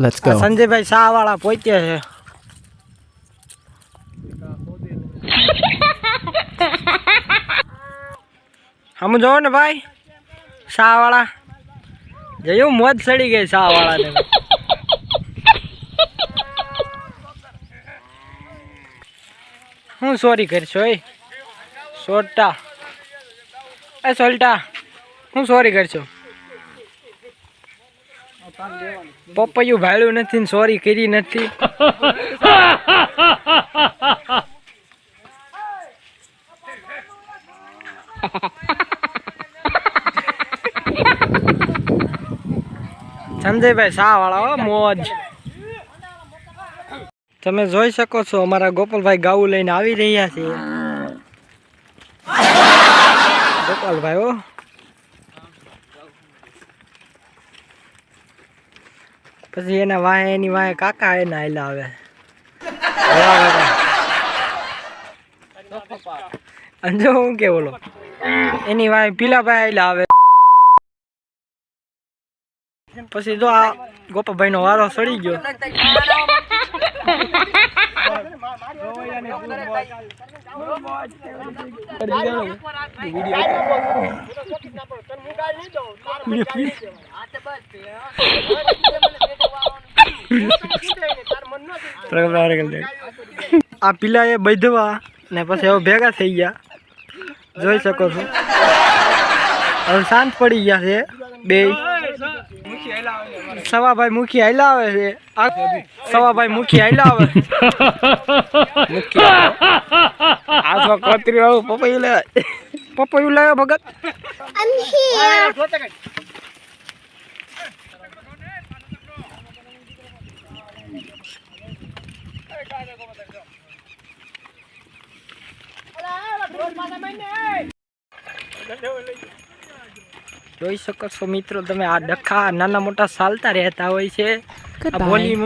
આ go. સંજયભાઈ શાહ વાળા પહોંચ્યા છે. હમ જો ને ભાઈ શાહ વાળા જયું મોજ સડી ગઈ શાહ વાળાને હું સોરી કરશો એ સોટા. એ સોલ્ટા, હું સોરી કરશો. પપૈયું ભાડ્યું નથી સોરી કરી નથી. સંજયભાઈ શાહ વાળા મોજ. તમે જોઈ શકો છો, અમારા ગોપાલભાઈ ગાવું લઈને આવી રહ્યા છે. ગોપાલભાઈ હો. પછી એના વાહે, એની વાહે કાકા એના આયલા આવે. અને હું કે બોલો? એની વાહે પીલાભાઈ આયલા આવે. પછી જો આ ગોપાભાઈ નો વારો સડી ગયો. આ પીલા એ બધવા ને પછી હવે ભેગા થઈ ગયા જોઈ શકો છો હવે શાંત પડી ગયા છે બે સવાભાઈ મુખી હાલ્યા આવે છે સવાભાઈ મુખી હાલ્યા આવે આ પપૈયું લે પપૈયું લાવ્યો ભગત જોઈ શકો છો મિત્રો તમે આ ડખા નાના મોટા ચાલતા રહેતા હોય છે. આ બોલી